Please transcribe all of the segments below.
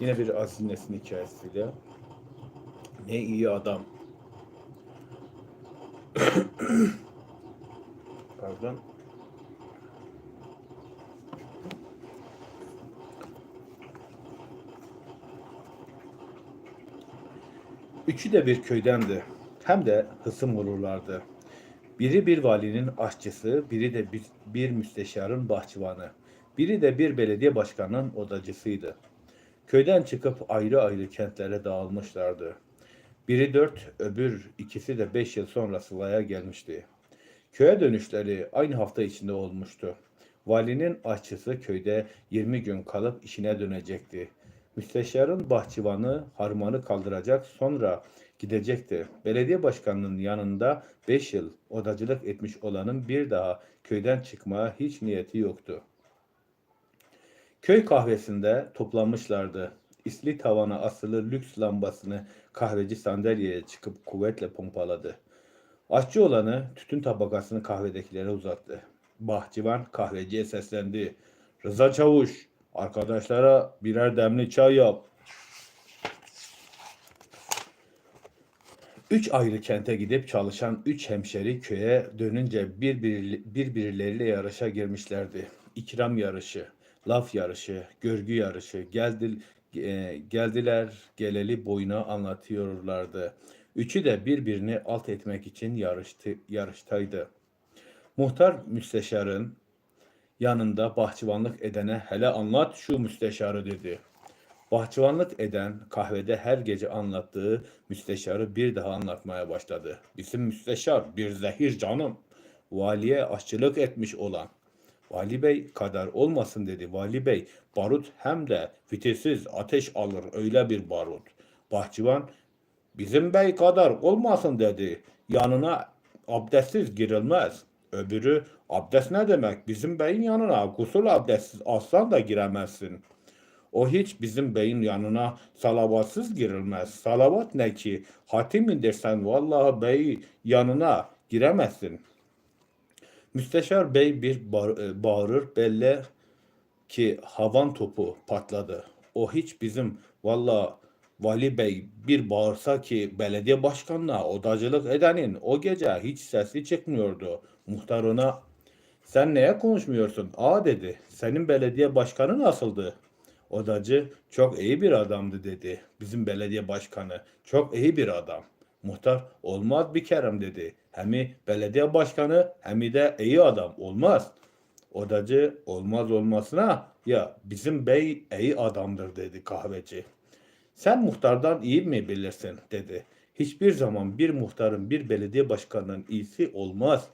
Yine bir Aziz hikayesiyle. Ne iyi adam. Pardon. Üçü de bir köydendi. Hem de hısım olurlardı. Biri bir valinin aşçısı, biri de bir, bir müsteşarın bahçıvanı. Biri de bir belediye başkanının odacısıydı. Köyden çıkıp ayrı ayrı kentlere dağılmışlardı. Biri dört, öbür ikisi de beş yıl sonra Sıla'ya gelmişti. Köye dönüşleri aynı hafta içinde olmuştu. Valinin aşçısı köyde 20 gün kalıp işine dönecekti. Müsteşarın bahçıvanı harmanı kaldıracak sonra gidecekti. Belediye başkanının yanında 5 yıl odacılık etmiş olanın bir daha köyden çıkmaya hiç niyeti yoktu. Köy kahvesinde toplanmışlardı. İsli tavana asılı lüks lambasını kahveci sandalyeye çıkıp kuvvetle pompaladı. Aşçı olanı tütün tabakasını kahvedekilere uzattı. Bahçıvan kahveciye seslendi. Rıza Çavuş, arkadaşlara birer demli çay yap. Üç ayrı kente gidip çalışan üç hemşeri köye dönünce birbiri, birbirleriyle yarışa girmişlerdi. İkram yarışı, laf yarışı, görgü yarışı, geldi, e, geldiler geleli boyuna anlatıyorlardı. Üçü de birbirini alt etmek için yarıştı, yarıştaydı. Muhtar müsteşarın yanında bahçıvanlık edene hele anlat şu müsteşarı dedi. Bahçıvanlık eden kahvede her gece anlattığı müsteşarı bir daha anlatmaya başladı. Bizim müsteşar bir zehir canım. Valiye aşçılık etmiş olan. Vali Bey kadar olmasın dedi. Vali Bey barut hem de fitesiz ateş alır öyle bir barut. Bahçıvan bizim bey kadar olmasın dedi. Yanına abdestsiz girilmez. Öbürü abdest ne demek? Bizim beyin yanına gusül abdestsiz aslan da giremezsin. O hiç bizim beyin yanına salavatsız girilmez. Salavat ne ki? Hatim indirsen vallahi bey yanına giremezsin. Müsteşar bey bir e, bağırır belli ki havan topu patladı. O hiç bizim valla vali bey bir bağırsa ki belediye başkanına odacılık edenin o gece hiç sesi çıkmıyordu. Muhtar ona sen neye konuşmuyorsun? Aa dedi. Senin belediye başkanı nasıldı? Odacı çok iyi bir adamdı dedi. Bizim belediye başkanı çok iyi bir adam. Muhtar olmaz bir kerem dedi. Hemi belediye başkanı hemi de iyi adam olmaz. Odacı olmaz olmasına ya bizim bey iyi adamdır dedi kahveci. Sen muhtardan iyi mi bilirsin dedi. Hiçbir zaman bir muhtarın bir belediye başkanının iyisi olmaz.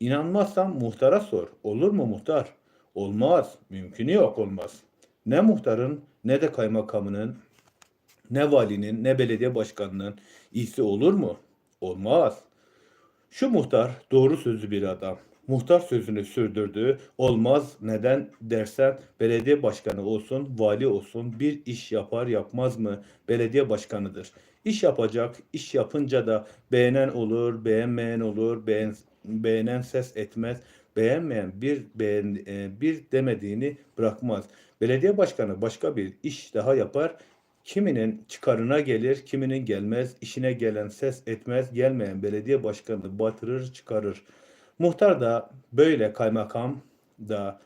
İnanmazsan muhtara sor. Olur mu muhtar? Olmaz. Mümkünü yok olmaz. Ne muhtarın ne de kaymakamının ne valinin ne belediye başkanının iyisi olur mu? Olmaz. Şu muhtar doğru sözlü bir adam. Muhtar sözünü sürdürdü. Olmaz. Neden dersen belediye başkanı olsun, vali olsun bir iş yapar yapmaz mı belediye başkanıdır. İş yapacak, iş yapınca da beğenen olur, beğenmeyen olur, beğen, beğenen ses etmez, beğenmeyen bir beğen, e, bir demediğini bırakmaz. Belediye başkanı başka bir iş daha yapar, Kiminin çıkarına gelir, kiminin gelmez, işine gelen ses etmez, gelmeyen belediye başkanını batırır, çıkarır. Muhtar da böyle kaymakam da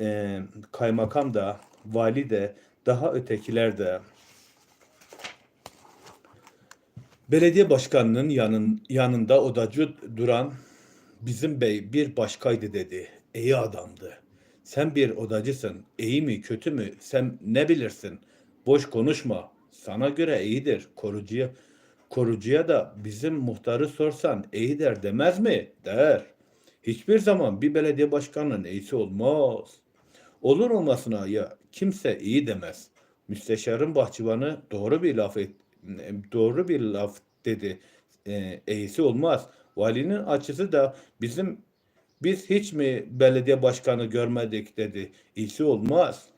e, kaymakam da vali de daha ötekiler de belediye başkanının yanın, yanında odacı duran bizim bey bir başkaydı dedi. İyi adamdı. Sen bir odacısın. İyi mi kötü mü sen ne bilirsin? Boş konuşma. Sana göre iyidir. Korucuya korucuya da bizim muhtarı sorsan iyi der demez mi? Der. Hiçbir zaman bir belediye başkanının iyisi olmaz. Olur olmasına ya kimse iyi demez. Müsteşarın bahçıvanı doğru bir laf et, doğru bir laf dedi. E, iyisi olmaz. Valinin açısı da bizim biz hiç mi belediye başkanı görmedik dedi. İyisi olmaz.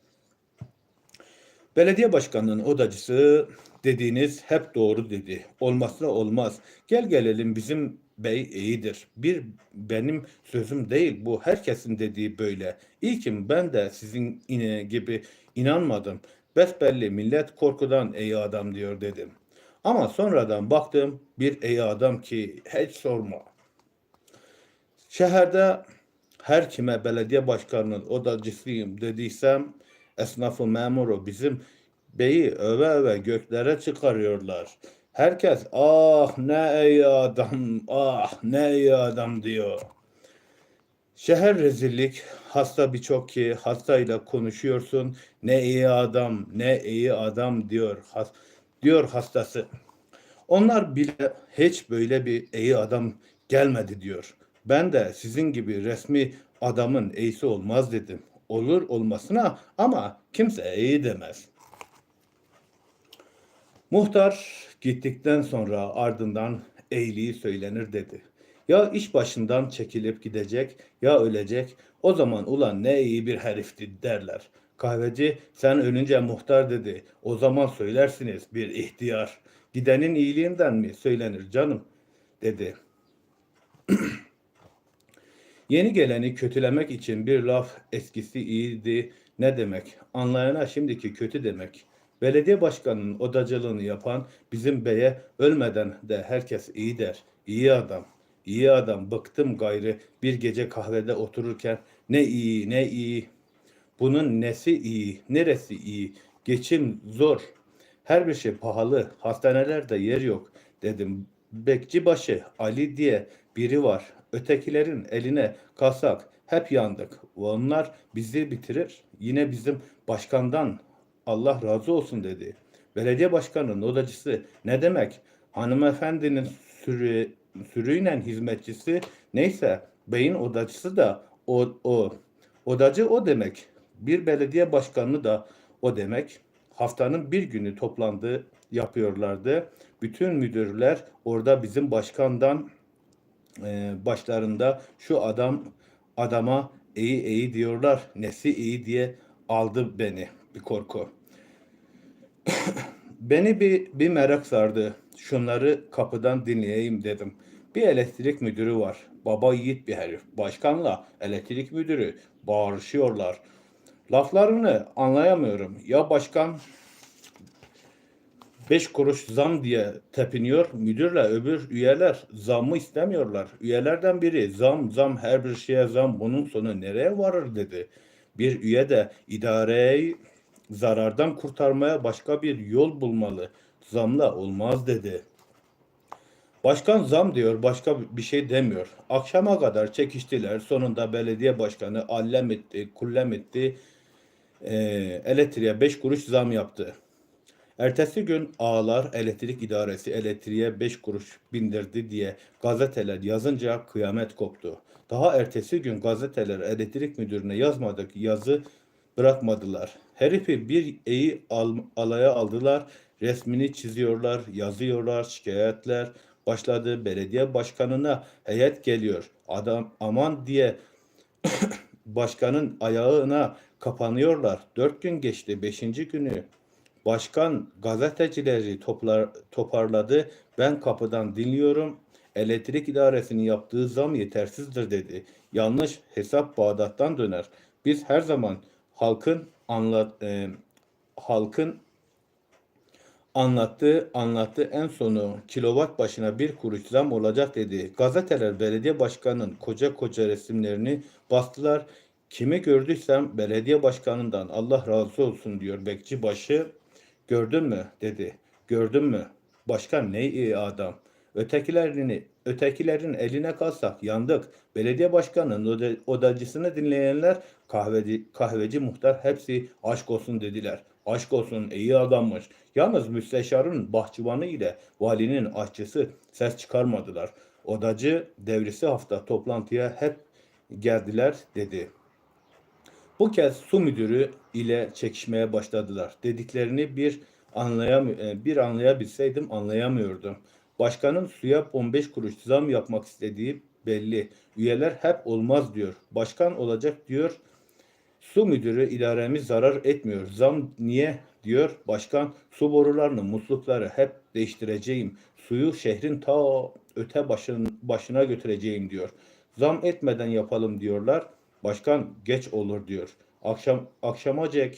Belediye başkanının odacısı dediğiniz hep doğru dedi. Olmazsa olmaz. Gel gelelim bizim bey iyidir. Bir benim sözüm değil bu. Herkesin dediği böyle. İlkim ben de sizin gibi inanmadım. Besbelli millet korkudan ey adam diyor dedim. Ama sonradan baktım bir ey adam ki hiç sorma. Şehirde her kime belediye başkanının odacısıyım dediysem esnafı memuru bizim beyi öve öve göklere çıkarıyorlar. Herkes ah ne iyi adam ah ne iyi adam diyor. Şehir rezillik, hasta birçok ki hastayla konuşuyorsun. Ne iyi adam, ne iyi adam diyor. Has, diyor hastası. Onlar bile hiç böyle bir iyi adam gelmedi diyor. Ben de sizin gibi resmi adamın iyisi olmaz dedim. Olur olmasına ama kimse iyi demez. Muhtar gittikten sonra ardından eğliği söylenir dedi. Ya iş başından çekilip gidecek ya ölecek. O zaman ulan ne iyi bir herifti derler. Kahveci sen ölünce muhtar dedi. O zaman söylersiniz bir ihtiyar. Gidenin iyiliğinden mi söylenir canım dedi. Yeni geleni kötülemek için bir laf eskisi iyiydi ne demek? Anlayana şimdiki kötü demek. Belediye başkanının odacılığını yapan bizim beye ölmeden de herkes iyi der. İyi adam, iyi adam. Bıktım gayrı bir gece kahvede otururken ne iyi ne iyi. Bunun nesi iyi, neresi iyi? Geçim zor. Her bir şey pahalı. Hastanelerde yer yok dedim. Bekçibaşı Ali diye biri var. Ötekilerin eline kalsak hep yandık. Onlar bizi bitirir. Yine bizim başkandan Allah razı olsun dedi. Belediye başkanının odacısı ne demek? Hanımefendinin sürü, sürüyle hizmetçisi neyse beyin odacısı da o, o. Odacı o demek. Bir belediye başkanı da o demek. Haftanın bir günü toplandı yapıyorlardı. Bütün müdürler orada bizim başkandan e, başlarında şu adam adama iyi iyi diyorlar. Nesi iyi diye aldı beni bir korku. beni bir, bir merak sardı. Şunları kapıdan dinleyeyim dedim. Bir elektrik müdürü var. Baba yiğit bir herif. Başkanla elektrik müdürü bağırışıyorlar. Laflarını anlayamıyorum. Ya başkan beş kuruş zam diye tepiniyor. Müdürle öbür üyeler zamı istemiyorlar. Üyelerden biri zam zam her bir şeye zam bunun sonu nereye varır dedi. Bir üye de idareyi zarardan kurtarmaya başka bir yol bulmalı. Zamla olmaz dedi. Başkan zam diyor, başka bir şey demiyor. Akşama kadar çekiştiler. Sonunda belediye başkanı allem etti, kullem etti. E, elektriğe 5 kuruş zam yaptı. Ertesi gün ağlar elektrik idaresi elektriğe 5 kuruş bindirdi diye gazeteler yazınca kıyamet koptu. Daha ertesi gün gazeteler elektrik müdürüne yazmadık yazı bırakmadılar. Herifi bir eyi al, alaya aldılar, resmini çiziyorlar, yazıyorlar, şikayetler başladı. Belediye başkanına heyet geliyor. Adam aman diye başkanın ayağına kapanıyorlar. Dört gün geçti. Beşinci günü başkan gazetecileri toplar, toparladı. Ben kapıdan dinliyorum. Elektrik idaresinin yaptığı zam yetersizdir dedi. Yanlış hesap Bağdat'tan döner. Biz her zaman halkın anlat e, halkın anlattı, anlattı. En sonu kilowatt başına bir kuruş zam olacak dedi. Gazeteler belediye başkanının koca koca resimlerini bastılar. Kimi gördüysem belediye başkanından Allah razı olsun diyor bekçi başı. Gördün mü dedi. Gördün mü? Başkan ne iyi adam. Ötekilerini, ötekilerin eline kalsak yandık. Belediye başkanının odacısını dinleyenler kahveci, kahveci muhtar hepsi aşk olsun dediler. Aşk olsun iyi adammış. Yalnız müsteşarın bahçıvanı ile valinin aşçısı ses çıkarmadılar. Odacı devrisi hafta toplantıya hep geldiler dedi. Bu kez su müdürü ile çekişmeye başladılar. Dediklerini bir anlayam e, bir anlayabilseydim anlayamıyordum. Başkanın suya 15 kuruş zam yapmak istediği belli. Üyeler hep olmaz diyor. Başkan olacak diyor. Su müdürü idaremiz zarar etmiyor. Zam niye diyor. Başkan su borularını, muslukları hep değiştireceğim. Suyu şehrin ta öte başın, başına götüreceğim diyor. Zam etmeden yapalım diyorlar. Başkan geç olur diyor. Akşam akşama Jack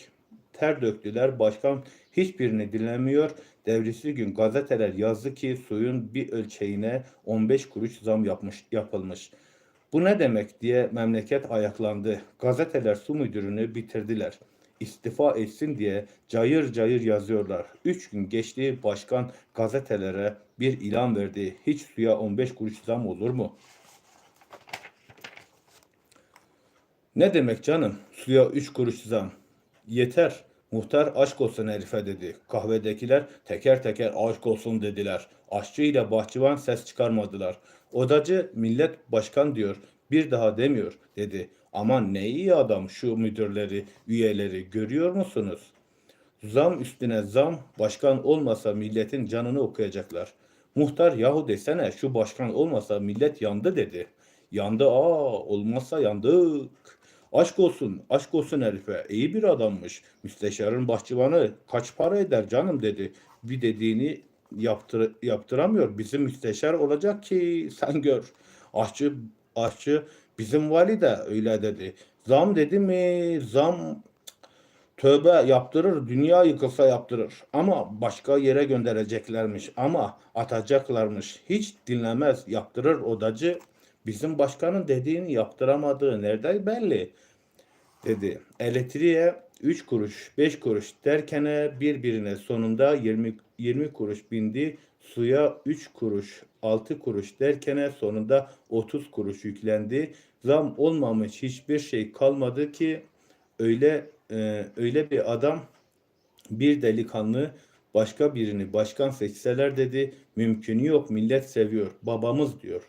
ter döktüler. Başkan hiçbirini dinlemiyor. Devrisi gün gazeteler yazdı ki suyun bir ölçeğine 15 kuruş zam yapmış, yapılmış. Bu ne demek diye memleket ayaklandı. Gazeteler su müdürünü bitirdiler. İstifa etsin diye cayır cayır yazıyorlar. Üç gün geçti başkan gazetelere bir ilan verdi. Hiç suya 15 kuruş zam olur mu? Ne demek canım? Suya 3 kuruş zam. Yeter. Muhtar aşk olsun herife dedi. Kahvedekiler teker teker aşk olsun dediler. Aşçı ile bahçıvan ses çıkarmadılar. Odacı millet başkan diyor. Bir daha demiyor dedi. Aman ne iyi adam şu müdürleri, üyeleri görüyor musunuz? Zam üstüne zam, başkan olmasa milletin canını okuyacaklar. Muhtar yahu desene şu başkan olmasa millet yandı dedi. Yandı aa olmazsa yandık. Aşk olsun, aşk olsun herife. İyi bir adammış. Müsteşarın bahçıvanı kaç para eder canım dedi. Bir dediğini yaptır, yaptıramıyor. Bizim müsteşar olacak ki sen gör. Aşçı, aşçı bizim vali de öyle dedi. Zam dedi mi zam Tövbe yaptırır, dünya yıkılsa yaptırır. Ama başka yere göndereceklermiş. Ama atacaklarmış. Hiç dinlemez, yaptırır odacı. Bizim başkanın dediğini yaptıramadığı nerede belli dedi. Elektriğe 3 kuruş, 5 kuruş derkene birbirine sonunda 20 20 kuruş bindi. Suya 3 kuruş, 6 kuruş derkene sonunda 30 kuruş yüklendi. Zam olmamış hiçbir şey kalmadı ki öyle e, öyle bir adam bir delikanlı başka birini başkan seçseler dedi mümkünü yok millet seviyor babamız diyor.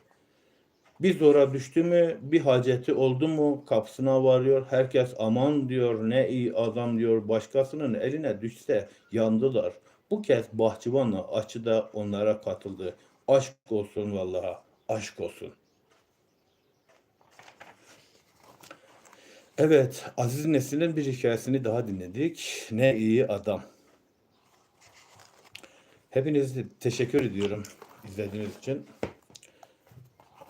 Bir zora düştü mü bir haceti oldu mu kapısına varıyor herkes aman diyor ne iyi adam diyor başkasının eline düşse yandılar. Bu kez bahçıvanla açı da onlara katıldı. Aşk olsun vallaha aşk olsun. Evet, Aziz Nesin'in bir hikayesini daha dinledik. Ne iyi adam. Hepinize teşekkür ediyorum izlediğiniz için.